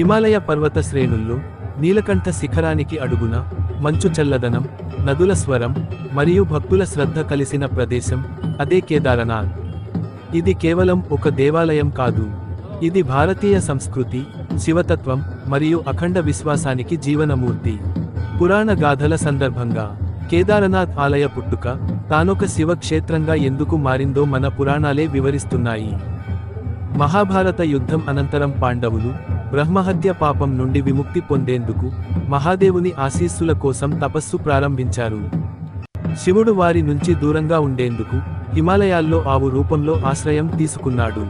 హిమాలయ పర్వత శ్రేణుల్లో నీలకంఠ శిఖరానికి అడుగున మంచు చల్లదనం నదుల స్వరం మరియు భక్తుల శ్రద్ధ కలిసిన ప్రదేశం అదే కేదారనాథ్. ఇది కేవలం ఒక దేవాలయం కాదు. ఇది భారతీయ సంస్కృతి శివతత్వం మరియు అఖండ విశ్వాసానికి జీవనమూర్తి. పురాణ గాథల సందర్భంగా కేదారనాథ్ ఆలయ పుట్టుక తానొక శివక్షేత్రంగా ఎందుకు మారిందో మన పురాణాలే వివరిస్తున్నాయి. మహాభారత యుద్ధం అనంతరం పాండవులు బ్రహ్మహత్య పాపం నుండి విముక్తి పొందేందుకు మహాదేవుని ఆశీస్సుల కోసం తపస్సు ప్రారంభించారు. శివుడు వారి నుంచి దూరంగా ఉండేందుకు హిమాలయాల్లో ఆవు రూపంలో ఆశ్రయం తీసుకున్నాడు.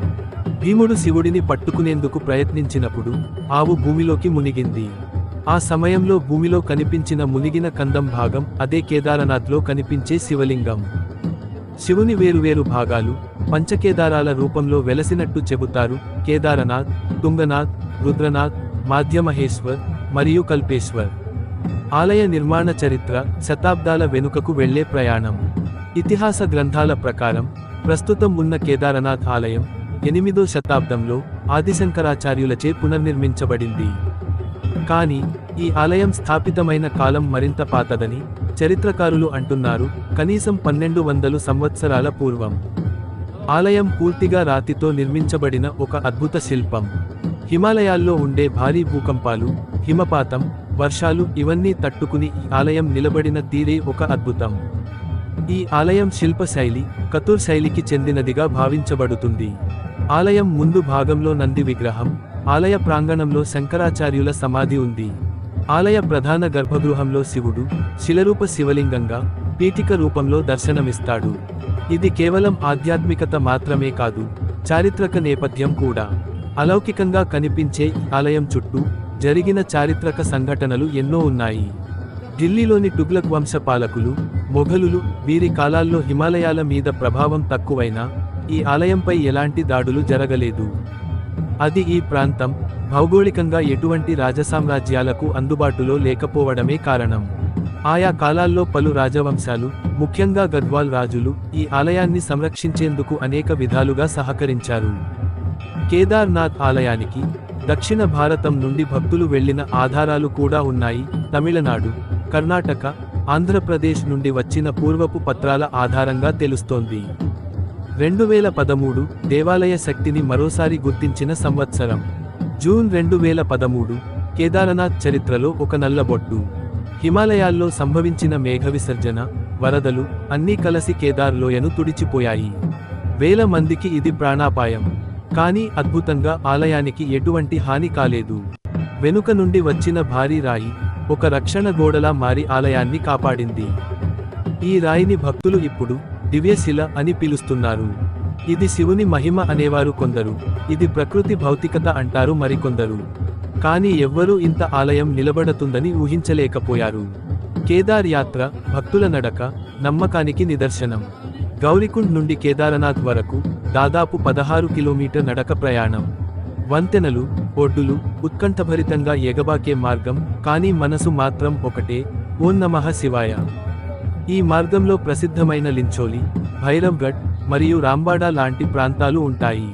భీముడు శివుడిని పట్టుకునేందుకు ప్రయత్నించినప్పుడు ఆవు భూమిలోకి మునిగింది. ఆ సమయంలో భూమిలో కనిపించిన మునిగిన కందం భాగం అదే కేదారనాథ్లో కనిపించే శివలింగం. శివుని వేరువేరు భాగాలు పంచకేదారాల రూపంలో వెలసినట్టు చెబుతారు కేదారనాథ్ తుంగనాథ్ రుద్రనాథ్ మాధ్యమహేశ్వర్ మరియు కల్పేశ్వర్. ఆలయ నిర్మాణ చరిత్ర శతాబ్దాల వెనుకకు వెళ్ళే ప్రయాణం. ఇతిహాస గ్రంథాల ప్రకారం ప్రస్తుతం ఉన్న కేదారనాథ్ ఆలయం ఎనిమిదో శతాబ్దంలో ఆదిశంకరాచార్యులచే పునర్నిర్మించబడింది. కానీ ఈ ఆలయం స్థాపితమైన కాలం మరింత పాతదని చరిత్రకారులు అంటున్నారు కనీసం పన్నెండు వందలు సంవత్సరాల పూర్వం. ఆలయం పూర్తిగా రాతితో నిర్మించబడిన ఒక అద్భుత శిల్పం. హిమాలయాల్లో ఉండే భారీ భూకంపాలు హిమపాతం వర్షాలు ఇవన్నీ తట్టుకుని ఈ ఆలయం నిలబడిన తీరే ఒక అద్భుతం. ఈ ఆలయం శిల్ప శైలి కతూర్ శైలికి చెందినదిగా భావించబడుతుంది. ఆలయం ముందు భాగంలో నంది విగ్రహం ఆలయ ప్రాంగణంలో శంకరాచార్యుల సమాధి ఉంది. ఆలయ ప్రధాన గర్భగృహంలో శివుడు శిలరూప శివలింగంగా పీఠిక రూపంలో దర్శనమిస్తాడు. ఇది కేవలం ఆధ్యాత్మికత మాత్రమే కాదు చారిత్రక నేపథ్యం కూడా. అలౌకికంగా కనిపించే ఈ ఆలయం చుట్టూ జరిగిన చారిత్రక సంఘటనలు ఎన్నో ఉన్నాయి. ఢిల్లీలోని టుగ్లక్ వంశపాలకులు మొఘలులు వీరి కాలాల్లో హిమాలయాల మీద ప్రభావం తక్కువైనా ఈ ఆలయంపై ఎలాంటి దాడులు జరగలేదు. అది ఈ ప్రాంతం భౌగోళికంగా ఎటువంటి రాజసామ్రాజ్యాలకు అందుబాటులో లేకపోవడమే కారణం. ఆయా కాలాల్లో పలు రాజవంశాలు ముఖ్యంగా గద్వాల్ రాజులు ఈ ఆలయాన్ని సంరక్షించేందుకు అనేక విధాలుగా సహకరించారు. కేదార్నాథ్ ఆలయానికి దక్షిణ భారతం నుండి భక్తులు వెళ్ళిన ఆధారాలు కూడా ఉన్నాయి. తమిళనాడు కర్ణాటక ఆంధ్రప్రదేశ్ నుండి వచ్చిన పూర్వపు పత్రాల ఆధారంగా తెలుస్తోంది. రెండు వేల పదమూడు దేవాలయ శక్తిని మరోసారి గుర్తించిన సంవత్సరం. జూన్ రెండు వేల పదమూడు కేదారనాథ్ చరిత్రలో ఒక నల్లబొట్టు. హిమాలయాల్లో సంభవించిన మేఘ విసర్జన వరదలు అన్నీ కలసి కేదార్ లోయను తుడిచిపోయాయి. వేల మందికి ఇది ప్రాణాపాయం. కానీ అద్భుతంగా ఆలయానికి ఎటువంటి హాని కాలేదు. వెనుక నుండి వచ్చిన భారీ రాయి ఒక రక్షణ గోడలా మారి ఆలయాన్ని కాపాడింది. ఈ రాయిని భక్తులు ఇప్పుడు దివ్యశిల అని పిలుస్తున్నారు. ఇది శివుని మహిమ అనేవారు కొందరు. ఇది ప్రకృతి భౌతికత అంటారు మరికొందరు. కానీ ఎవ్వరూ ఇంత ఆలయం నిలబడుతుందని ఊహించలేకపోయారు. కేదార్ యాత్ర భక్తుల నడక నమ్మకానికి నిదర్శనం. గౌరికుండ్ నుండి కేదారనాథ్ వరకు దాదాపు పదహారు కిలోమీటర్ నడక ప్రయాణం. వంతెనలు ఒడ్డులు ఉత్కంఠభరితంగా ఎగబాకే మార్గం కానీ మనసు మాత్రం ఒకటే ఓం నమః శివాయ. ఈ మార్గంలో ప్రసిద్ధమైన లించోలి భైరవ్గఢ్ మరియు రాంబాడా లాంటి ప్రాంతాలు ఉంటాయి.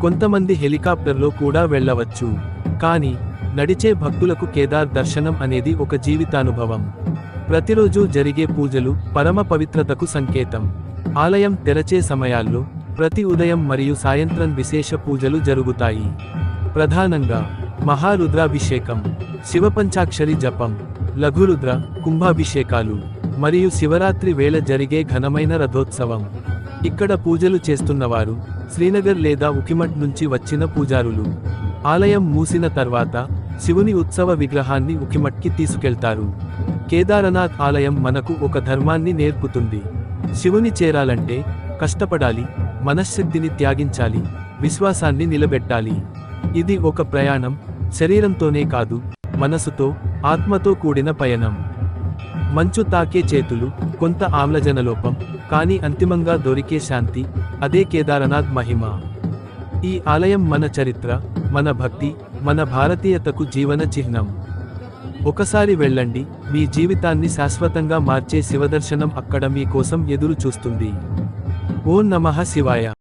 కొంతమంది హెలికాప్టర్లో కూడా వెళ్ళవచ్చు. కానీ నడిచే భక్తులకు కేదార్ దర్శనం అనేది ఒక జీవితానుభవం. ప్రతిరోజు జరిగే పూజలు పరమ పవిత్రతకు సంకేతం. ఆలయం తెరచే సమయాల్లో ప్రతి ఉదయం మరియు సాయంత్రం విశేష పూజలు జరుగుతాయి. ప్రధానంగా మహారుద్రాభిషేకం శివపంచాక్షరి జపం లఘురుద్ర కుంభాభిషేకాలు మరియు శివరాత్రి వేళ జరిగే ఘనమైన రథోత్సవం. ఇక్కడ పూజలు చేస్తున్నవారు శ్రీనగర్ లేదా ఉకిమట్ నుంచి వచ్చిన పూజారులు. ఆలయం మూసిన తర్వాత శివుని ఉత్సవ విగ్రహాన్ని ఉకిమట్కి తీసుకెళ్తారు. కేదారనాథ్ ఆలయం మనకు ఒక ధర్మాన్ని నేర్పుతుంది. శివుని చేరాలంటే కష్టపడాలి మనశ్శక్తిని త్యాగించాలి విశ్వాసాన్ని నిలబెట్టాలి. ఇది ఒక ప్రయాణం శరీరంతోనే కాదు మనసుతో ఆత్మతో కూడిన పయనం. మంచు తాకే చేతులు కొంత ఆమ్లజనలోపం కానీ అంతిమంగా దొరికే శాంతి అదే కేదారనాథ్ మహిమ. ఈ ఆలయం మన చరిత్ర మన భక్తి మన భారతీయతకు జీవన చిహ్నం. ఒకసారి వెళ్ళండి మీ జీవితాన్ని శాశ్వతంగా మార్చే శివదర్శనం అక్కడ మీ కోసం ఎదురు చూస్తుంది ఓం నమః శివాయ.